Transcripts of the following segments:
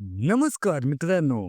नमस्कार मित्रांनो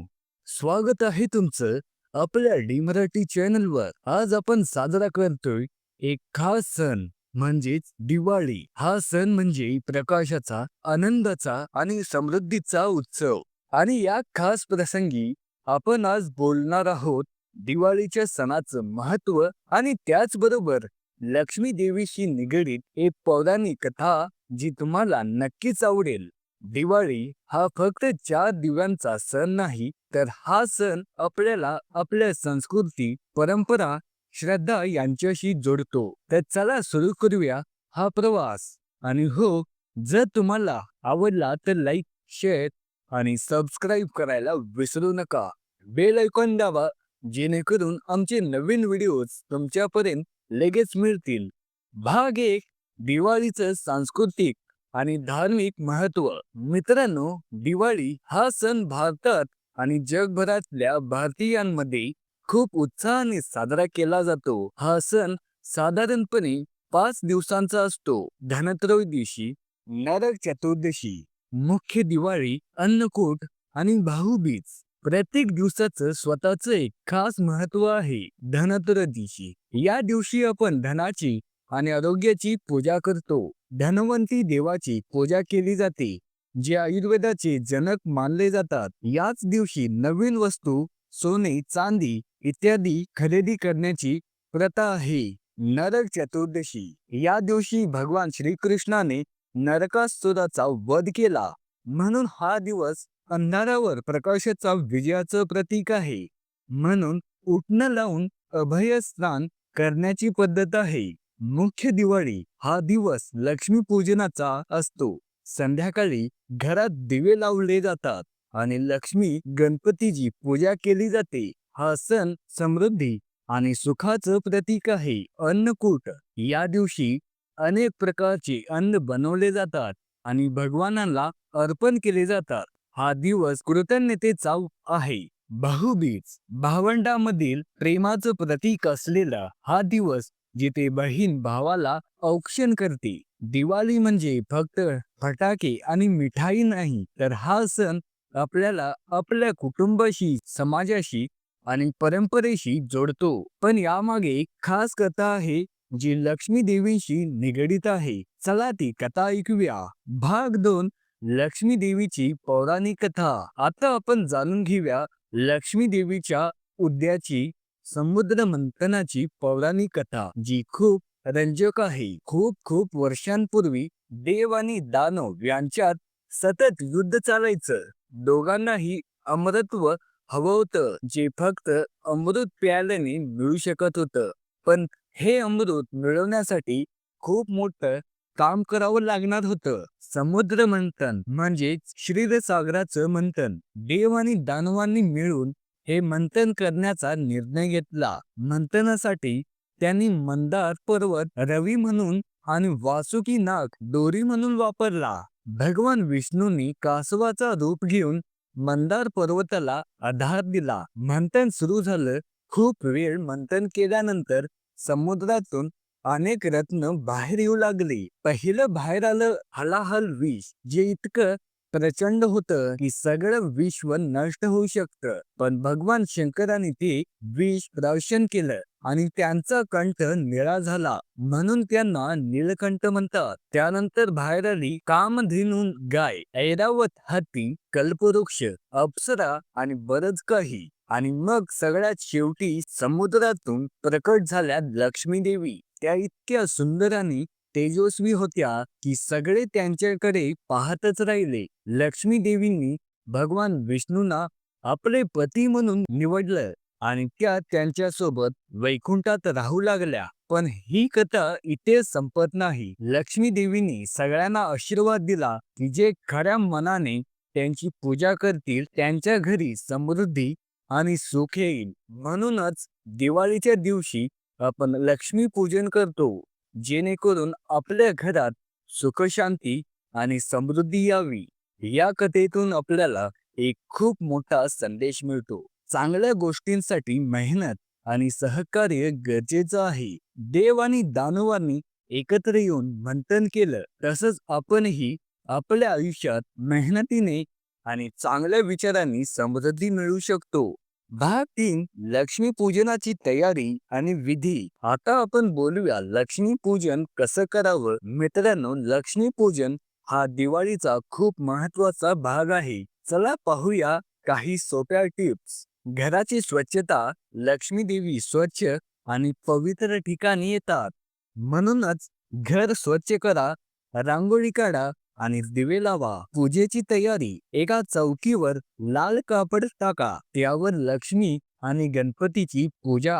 स्वागत आहे तुमचं आपल्या डी मराठी चॅनलवर. आज आपण साजरा करतोय एक खास सण म्हणजेच दिवाळी. हा सण म्हणजे प्रकाशाचा आनंदाचा आणि समृद्धीचा उत्सव. आणि या खास प्रसंगी आपण आज बोलणार आहोत दिवाळीच्या सणाचं महत्त्व आणि त्याचबरोबर लक्ष्मी देवीशी निगडीत एक पौराणिक कथा जी तुम्हाला नक्कीच आवडेल. दिवाळी हा फक्त चार दिव्यांचा सण नाही तर हा सण आपल्याला आपल्या संस्कृती परंपरा श्रद्धा यांच्याशी जोडतो. तर चला सुरू करूया हा प्रवास. आणि हो जर तुम्हाला आवडला तर लाईक शेअर आणि सबस्क्राईब करायला विसरू नका. बेल ऐकून द्यावा जेणेकरून आमचे नवीन व्हिडिओज तुमच्यापर्यंत लगेच मिळतील. भाग एक दिवाळीचं सांस्कृतिक आणि धार्मिक महत्त्व मित्रांनो दिवाळी हा सण भारतात आणि जगभरातल्या भारतीयांमध्ये खूप उत्साहाने साजरा केला जातो. हा सण साधारणपणे पाच दिवसांचा असतो. धनत्रयोदशी नरक चतुर्दशी मुख्य दिवाळी अन्नकूट आणि भाऊबीज. प्रत्येक दिवसाचं स्वतःच एक खास महत्त्व आहे. धनत्रयोदशी. या दिवशी आपण धनाची आणि आरोग्याची पूजा करतो. धनवंती देवाची पूजा केली जाते जे आयुर्वेदाचे जनक मानले जातात. याच दिवशी नवीन वस्तू सोने चांदी इत्यादी खरेदी करण्याची प्रथा आहे. नरक चतुर्दशी. या दिवशी भगवान श्रीकृष्णाने नरकासुराचा वध केला. म्हणून हा दिवस अंधारावर प्रकाशाचा विजयाचं प्रतीक आहे. म्हणून उठणं लावून अभय स्नान करण्याची पद्धत आहे. मुख्य दिवाळी हा दिवस लक्ष्मीपूजनाचा असतो. संध्याकाळी घरात दिवे लावले जातात आणि लक्ष्मी गणपतीची पूजा केली जाते. हा सण समृद्धी आणि सुखाचं प्रतीक आहे. अन्नकूट या दिवशी अनेक प्रकारचे अन्न बनवले जातात आणि भगवानांना अर्पण केले जातात. हा दिवस कृतज्ञतेचा आहे. भाऊबीज भावंडामधील प्रेमाचं प्रतीक असलेला हा दिवस जिथे बहीण भावाला औक्षण करते. दिवाळी म्हणजे फक्त फटाके आणि मिठाई नाही तर हा सण आपल्याला आपल्या कुटुंबाशी समाजाशी आणि परंपरेशी जोडतो. पण यामागे एक खास कथा आहे जी लक्ष्मी देवीशी निगडीत आहे. चला ती कथा ऐकूया. भाग दोन लक्ष्मी देवीची पौराणिक कथा. आता आपण जाणून घेऊया लक्ष्मी देवीच्या उद्याची समुद्र मंथनाची पौराणिक कथा जी खूप रंजक आहे. खूप खूप वर्षांपूर्वी देव आणि दानव यांच्यात सतत युद्ध चालायचं. दोघांनाही अमरत्व हवं होतं जे फक्त अमृत प्यायल्याने मिळू शकत होतं. पण हे अमृत मिळवण्यासाठी खूप मोठं काम करावं लागणार होतं. समुद्र मंथन म्हणजेच श्रीरसागराचं मंथन. देव आणि दानवांनी मिळून हे मंथन करण्याचा निर्णय घेतला. मंथनासाठी त्यांनी मंदार पर्वत रवी म्हणून आणि वासुकी नाग दोरी म्हणून वापरला. भगवान विष्णूंनी कासवाचा रूप घेऊन मंदार पर्वताला आधार दिला. मंथन सुरू झालं. खूप वेळ मंथन केल्यानंतर समुद्रातून अनेक रत्न बाहेर येऊ लागली. पहिलं बाहेर आलं हलाहल विष जे इतकं प्रचंड होतं की सगळं विश्व नष्ट होऊ शकतं. पण भगवान शंकराने ते विष प्राशन केलं आणि त्यांचा कंठ निळा झाला. म्हणून त्यांना निळकंठ म्हणतात. त्यानंतर बाहेर आली कामधेनून गाय ऐरावत हत्ती कल्पवृक्ष अप्सरा आणि बरच काही. आणि मग सगळ्यात शेवटी समुद्रातून प्रकट झाल्या लक्ष्मी देवी त्या इतक्या सुंदर आणि तेजस्वी होत्या की सगळे त्यांच्याकडे पाहतच राहिले. लक्ष्मी देवींनी भगवान विष्णूंना आपले पती म्हणून निवडलं आणि त्या त्यांच्यासोबत वैकुंठात राहू लागल्या. पण ही कथा इथे संपत नाही. लक्ष्मी देवींनी सगळ्यांना आशीर्वाद दिला की जे खऱ्या मनाने त्यांची पूजा करतील त्यांच्या घरी समृद्धी आणि सुख येईल. म्हणूनच दिवाळीच्या दिवशी आपण लक्ष्मी पूजन करतो. जेणेकरून आपल्या घरात सुखशांती आणि समृद्धी यावी. या कथेतून आपल्याला एक खूप मोठा संदेश मिळतो. चांगल्या गोष्टींसाठी मेहनत आणि सहकार्य गरजेचं आहे. देव आणि दानवांनी एकत्र येऊन मंथन केलं तसंच आपणही आपल्या आयुष्यात मेहनतीने आणि चांगल्या विचारांनी समृद्धी मिळू शकतो. भाग तीन लक्ष्मी पूजनाची तयारी आणि विधी. आता आपण बोलूया लक्ष्मी पूजन कसं करावं? मित्रांनो लक्ष्मी पूजन हा दिवाळीचा खूप महत्त्वाचा भाग आहे. चला पाहूया काही सोप्या टिप्स. घराची स्वच्छता लक्ष्मी देवी स्वच्छ आणि पवित्र ठिकाणी येतात. म्हणूनच घर स्वच्छ करा रांगोळी काढा आणि दिवे लावा. पूजेची तयारी. एका चौकीवर लाल कापड टाका. त्यावर लक्ष्मी आणि गणपतीची पूजा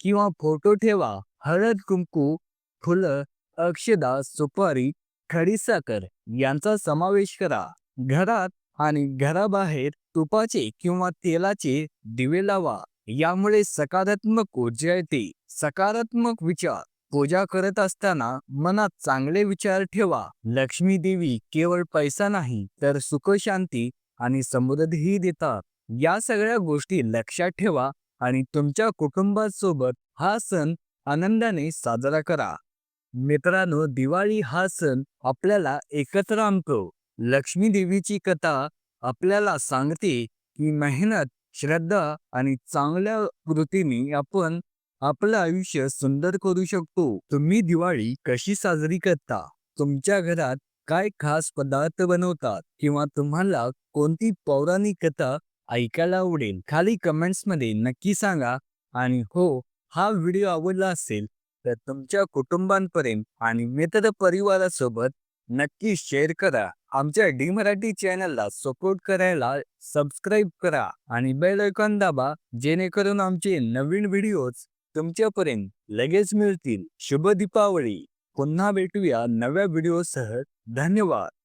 किंवा फोटो ठेवा. हळद कुंकू फुलं अक्षदा सुपारी खडीसाखर यांचा समावेश करा. घरात आणि घराबाहेर तुपाचे किंवा तेलाचे दिवे लावा. यामुळे सकारात्मक ऊर्जा येते. सकारात्मक विचार. पूजा करत असताना मनात चांगले विचार ठेवा. लक्ष्मी देवी केवळ पैसा नाही तर सुख शांती आणि समृद्धीही देतात. या सगळ्या गोष्टी लक्षात ठेवा आणि तुमच्या कुटुंबासोबत हा सण आनंदाने साजरा करा. मित्रांनो दिवाळी हा सण आपल्याला एकत्र आणतो. लक्ष्मी देवीची कथा आपल्याला सांगते की मेहनत श्रद्धा आणि चांगल्या कृतीने आपण आपलं आयुष्य सुंदर करू शकतो. तुम्ही दिवाळी कशी साजरी करता? तुमच्या घरात काय खास पदार्थ बनवतात? किंवा तुम्हाला कोणती पौराणिक कथा ऐकायला आवडेल? खाली कमेंट्समध्ये नक्की सांगा. आणि हो हा व्हिडिओ आवडला असेल तर तुमच्या कुटुंबांपर्यंत आणि मित्र परिवारासोबत नक्की शेअर करा. आमच्या डी मराठी चॅनलला सपोर्ट करायला सबस्क्राईब करा. आणि बेल आयकॉन दाबा जेणेकरून आमचे नवीन व्हिडिओज तुमच्यापर्यंत लगेच मिळतील. शुभ दीपावली पुन्हा भेटूया नव्या व्हिडिओसह. धन्यवाद.